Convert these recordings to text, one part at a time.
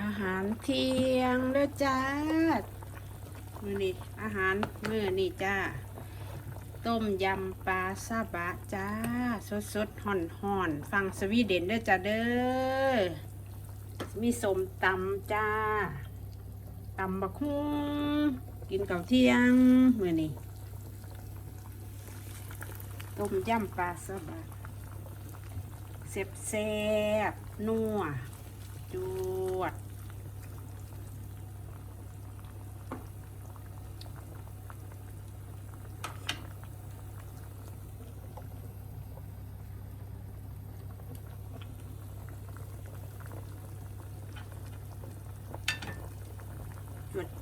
อาหารเที่ยงเด้อจ้า มือนี่อาหารมือนี่จ้า ต้มยำปลาซาบะจ้า สดสดห่อนห่อนฟังสวีเดนเด้อจ้าเด้อ มีสมตำจ้าตำบักฮุ้งกินกับเที่ยงมือนี่ต้มยำปลาซาบะเซ็บแซ่บนัวจวด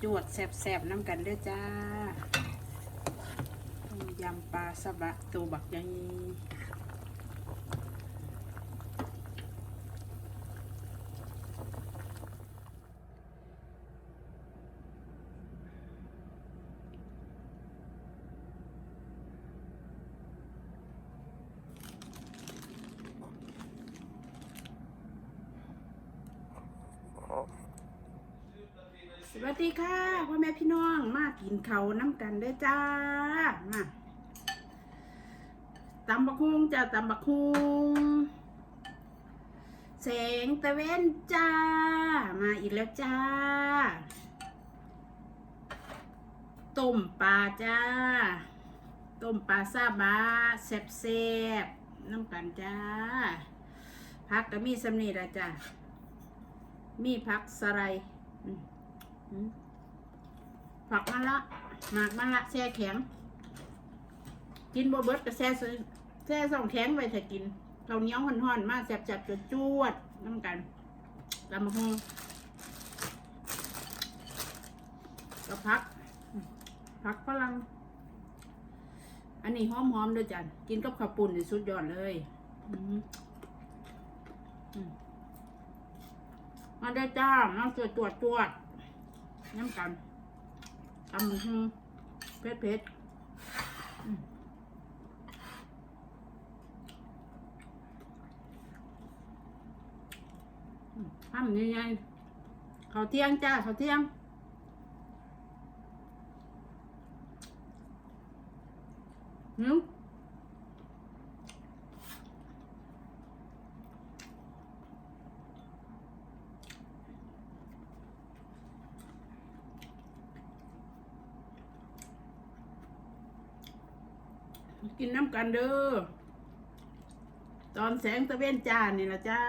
จวดแสบๆน้ำกันเด้วยจ้ายำปลาสะบะตัวบักยัง วัสดีค่ะพ่อแม่พี่น้องมากินเขาน้ำกันเด้วยจ้ามาตำบักฮุงจ้าตำบักฮุงแสงตะเวนจ้า มาอีกแล้วจ้าต้มปลาจ้าต้มปลาซาบะแซ่บๆน้ำกันจ้าพักก็มีสำนีละจ้ามีพักสไลอืม ผักมะละหมากมะละแช่แข็ง กินบเบิดก็แช่ซื้อแช่ส่องแข็งไว้ถ้ากินเราเนี้ยวห่อนๆมาแซ่บๆจวดจวดน้ำกันลำมะฮงก็พักพักฝรั่งอันนี้หอมๆด้วยจันกินกับข้าวปุ่นสุดยอดเลยมอืมมาได้จ้ามาตรวจตรวจตรวจ น้ำกันตำมือเผ็ดเผ็ดทำยังไงเขาเที่ยงจ้าเขาเที่ยงหิว กินน้ำกันเด้อ ตอนแสงตะเวนจ้านี่นะจ้า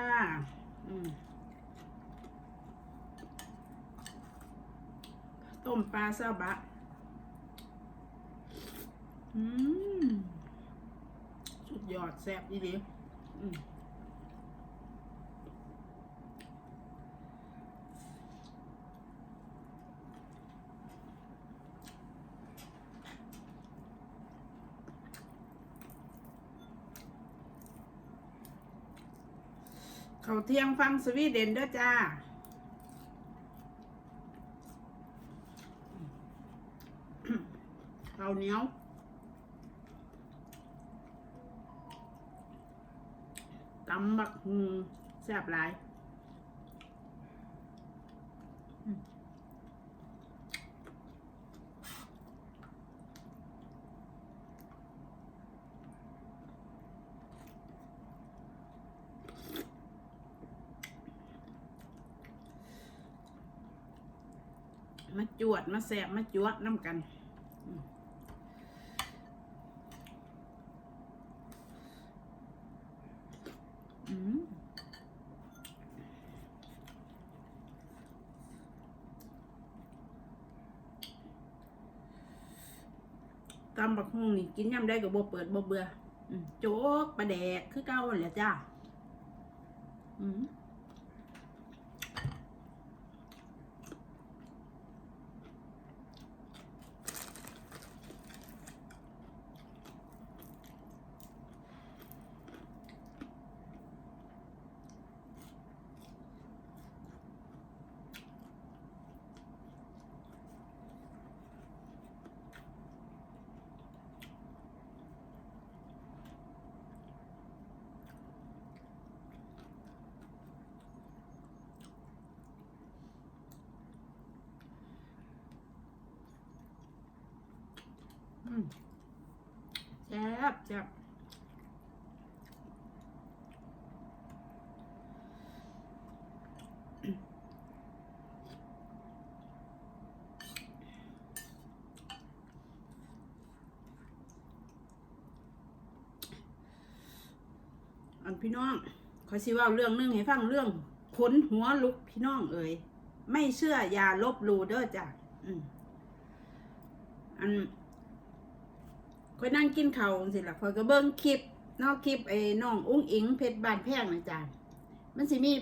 ต้มปลาซาบะ อืม สุดยอดแซ่บดีอืม เที่ยงฟังสวีเดนเด้อจ้า ข้าวเหนียวตำบักฮุงแซ่บหลาย วดมาแสบมาจวดน้ำกันอืมอืมตำบักฮุ่งนี่กินยำได้ก็บ่เปิดบ่เบื่อโจ๊กปลาแดกคือเก่าแหละจ้า อืม แซ่บแซ่บอันพี่น้องขอสิว่าเรื่องนึงให้ฟังเรื่องขนหัวลุกพี่น้องเอ๋ยไม่เชื่ออย่าลบลูเด้อจ้ะอืมอัน คอยนั่งกินข้าวสิล่ะคอยก็เบิ่งคลิปนอกคลิปไอ้น้องอุ้งอิงเพชรบานแพงนะจ๊ะมันสิมี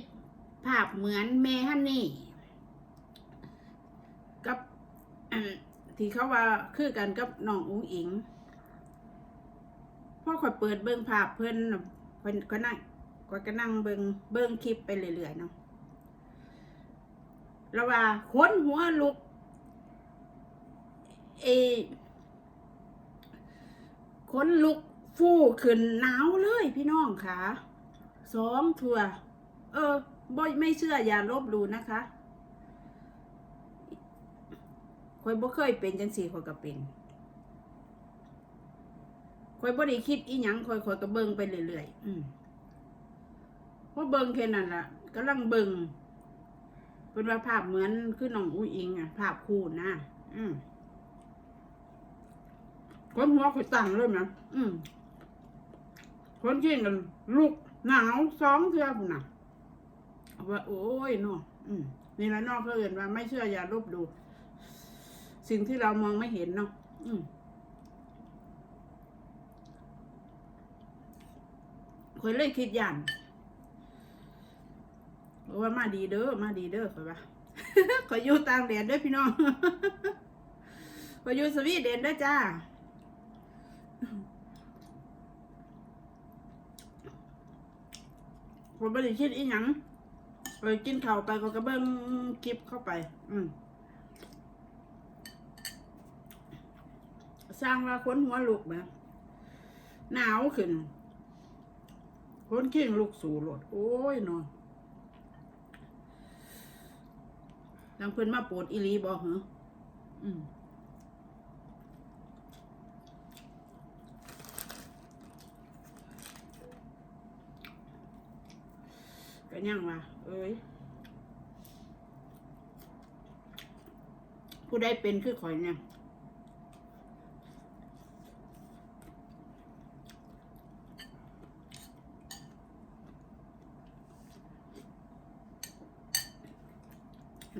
ภาพเหมือนแม่ฮันนี่ กับที่เขาว่าคือกันกับน้องอุ้งอิงพ่อคอยเปิดเบิ่งภาพเพิ่นน่ะเพิ่อนก็นั่งก็ก็นั่งเบิ่งเบิ่งคลิปไปเรื่อยๆเนาะแล้วว่าขนหัวลุกเอ ขนลุกฟู่ขึ้นหนาวเลยพี่น้องค่ะสองทัวเออบ่ไม่เชื่ออย่าลบหลู่นะคะคอยบ่เคยเป็นจังสี่คอยก็เป็นคอยบ่ได้คิดอีหยังคอยคอยก็เบิ่งไปเรื่อยๆอืมเพราะเบิ่งแค่นั้นล่ะกำลังเบิ่งเป็นว่าภาพเหมือนคือน้องอุ้ยอิงอะ ภาพคู่นะ อืม คนหัวข่อยตั้งเลยนะอืมคนกินกันลูกหนาวสองเทือพุ่นน่ะว่าโอ้ยเนาะอืมนี่ละเนอกเขาเอื่นว่าไม่เชื่ออย่าลบดู สิ่งที่เรามองไม่เห็นเนาะอืมคอยเลยคิดอย่างบอกว่ามาดีเด้อมาดีเด้อคอยว่าคอยอยู่ต่างแดนเด้วยพี่น้องคอยอยู่สวีเดนเด้วยจ้า ผมไม่ได้คิดอีหยังเลยกินข้าวไปก็กระเบิ้งคลิปเข้าไป อืมสร้างว่าคนหัวลุกนะหนาวขึ้นคนเคียงลุกสู่รถโอ้ยนอนดังเพิ่อนมาโปรดอีหลีบอกเหรออืม ก็ยังว่าเอ้ยผู้ใดเป็นคือข่อยเนี่ย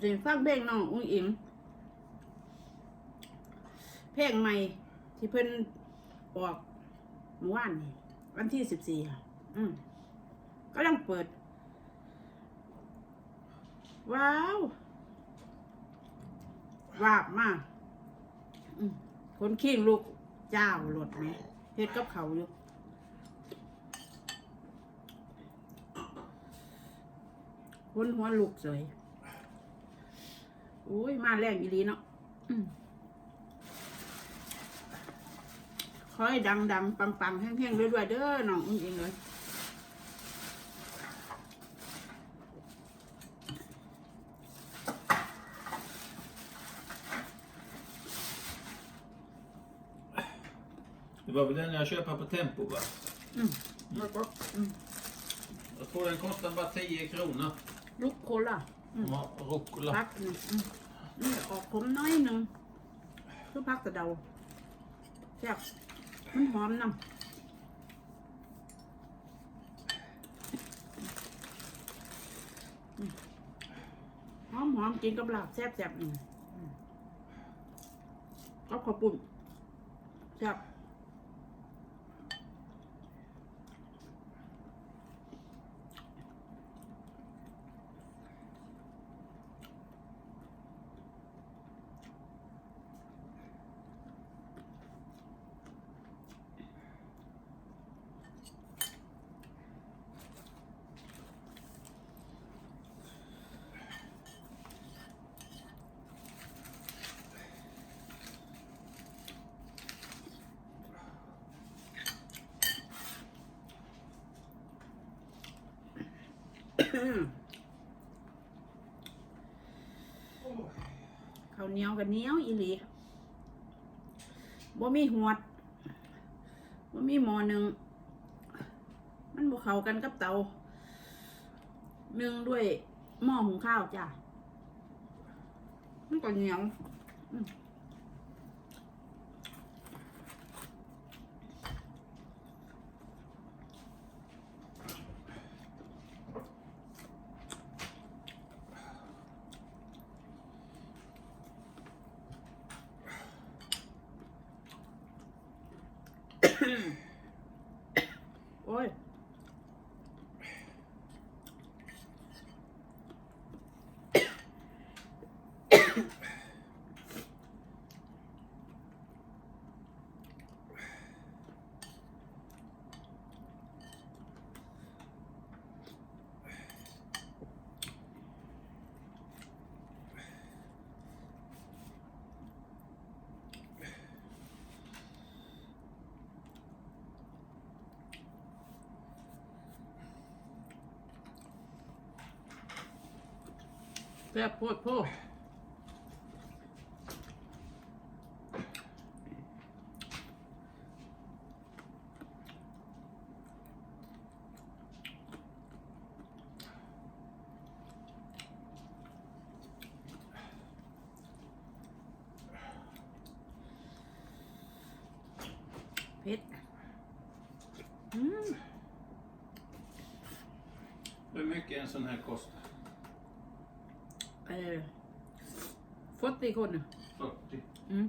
เรียนฟังเพลงน้องอุ้งอิงเพลงใหม่ ที่เพิ่นออกเมื่อวานนี่วันที่สิบสี่ค่ะ อืมกำลังเปิด ว้าววาบมากอืมคนขี้งลูกเจ้าหลดไหมเฮ็ดกับเขาวอยู่คนหัวลูกสวยอุ้ย มาแรงอีหลีเนาะอืมขอให้ดังดังปังปัง ๆแห้งๆด้วยๆเด้อน้องอุ้งอิงเลย Det var väl den jag köpte på Tempo va? อืมแล้วก็อืม Jag tror den kostar bara 10 kronor. ลูกโคล่ะอืม De har rucola. พักหนึ่งอืมนี่ออกขมน้อยหนึ่งคือพักกระเดาแซ่บมันหอมน้ำอืมหอมหอมกินกับลาบแซ่บแซ่บอืมอืมกับข้าวปุ้นแซ่บ ข้าวเหนียวกับเหนียวอีหลีบ่มีหวดบ่มีหมอหนึ่ง มันบ่เข้ากันกับเตาหนึ่งด้วยหม้อหุงข้าวจ้ะมันก็เหนียวอืม โอ้ย แซ่บโพดโพดเผ็ดอืม Hur mycket en sån här kostar? เออ ฟดตีคนน่ะ 40. อืม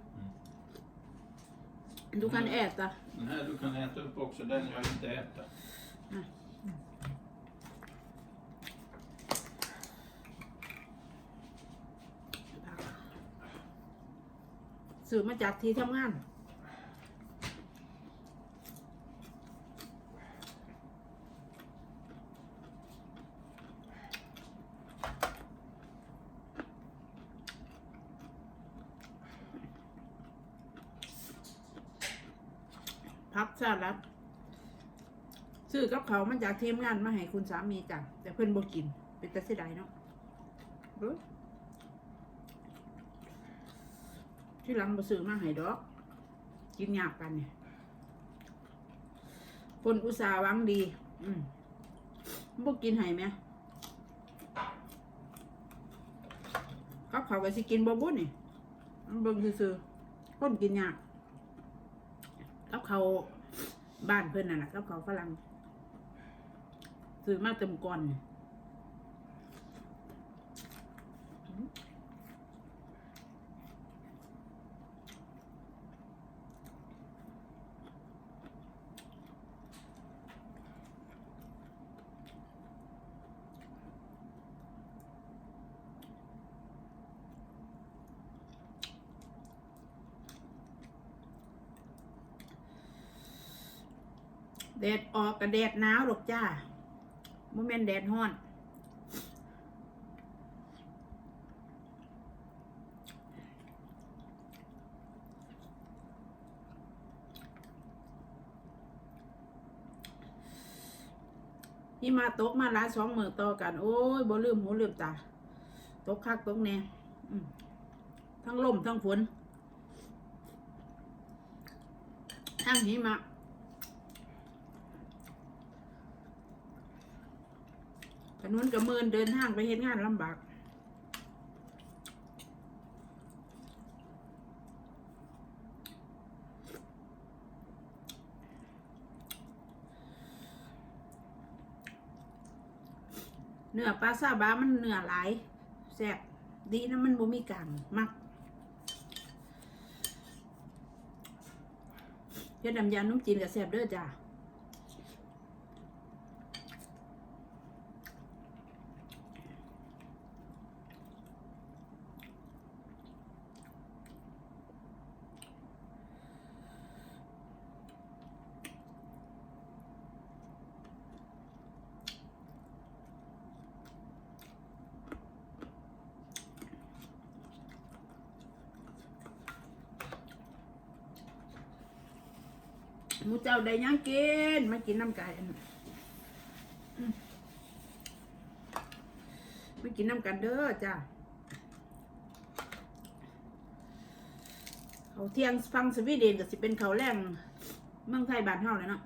ดู kan äta Den här du kan äta upp också, den jag inte äter. สื่อมาจากที่ทำงาน พักสาลัดซื้อกับเขาวมาจากทีมงานมาให้คุณสามีจ้ะแต่เพื่อนบ่กิน เป็นแต่เสียดายเนาะเบ้อที่หลังบ่ซื้อมาให้ดอก กินยากกันเนี่ยคนอุตสาหวังดี อืมบ่กินให้ไหมกับเขาก็สิกินบ่บุญนี่มันเบิ่งซื่อๆคนกินยาก กับเขาบ้านเพื่อนน่ะนะกับเขาฝรั่งซื้อมาเต็มก่อนนี่ แดดออกกับแดดหนาวหรอกจ้าโมเมนแดดฮ้อน นี่มาตกมาล้าสองมือต่อกัน โอ้ยบ่ลืมหูลืมตา ตกคักตกแน่ทั้งลมทั้งฝนทั้งหิมะ นนกับเมินเดินทางไปเฮ็ดงานลำบากเนื้อปลาซาบามันเนื้อหลายแซ่บดีนะมันบ่มีกลางมักเฮ็ดน้ำยานุ่มจีนกับแซ่บเด้อจ้า มูเจ้าได้ยังกินมากินน้ำไก่อันมากินน้ำกันเด้อจ้าเขาเที่ยงฟังสวีเดนก็สิเป็นเขาแรงเมืองไทยบ้านเฮาเลยเนาะ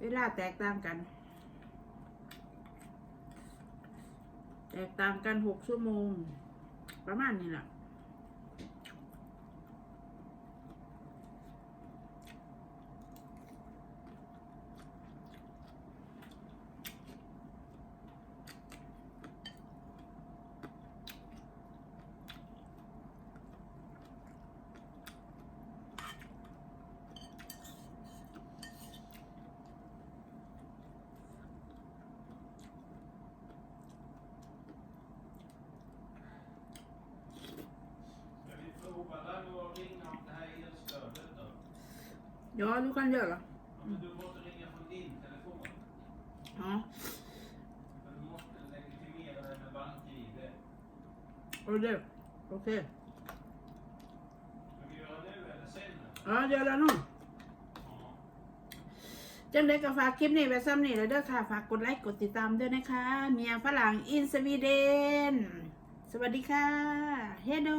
เวลาแตกต่างกัน แตกต่างกันหกชั่วโมง ประมาณนี้แหละ Ja, du kan göra. Ja, men du måste ringa från din telefon. Ja, För du måste legitimera dig med BankID. och det. Okej. Ska vi göra nu eller sen? Ja, göra nu. Ja. จังได้ก็ฝากคลิปนี้ไว้ซ้ำนี่แล้วเด้อค่ะ ฝากกดไลค์กดติดตามด้วยนะคะ เมียฝรั่งอินสวีเดน สวัสดีค่ะ เฮโด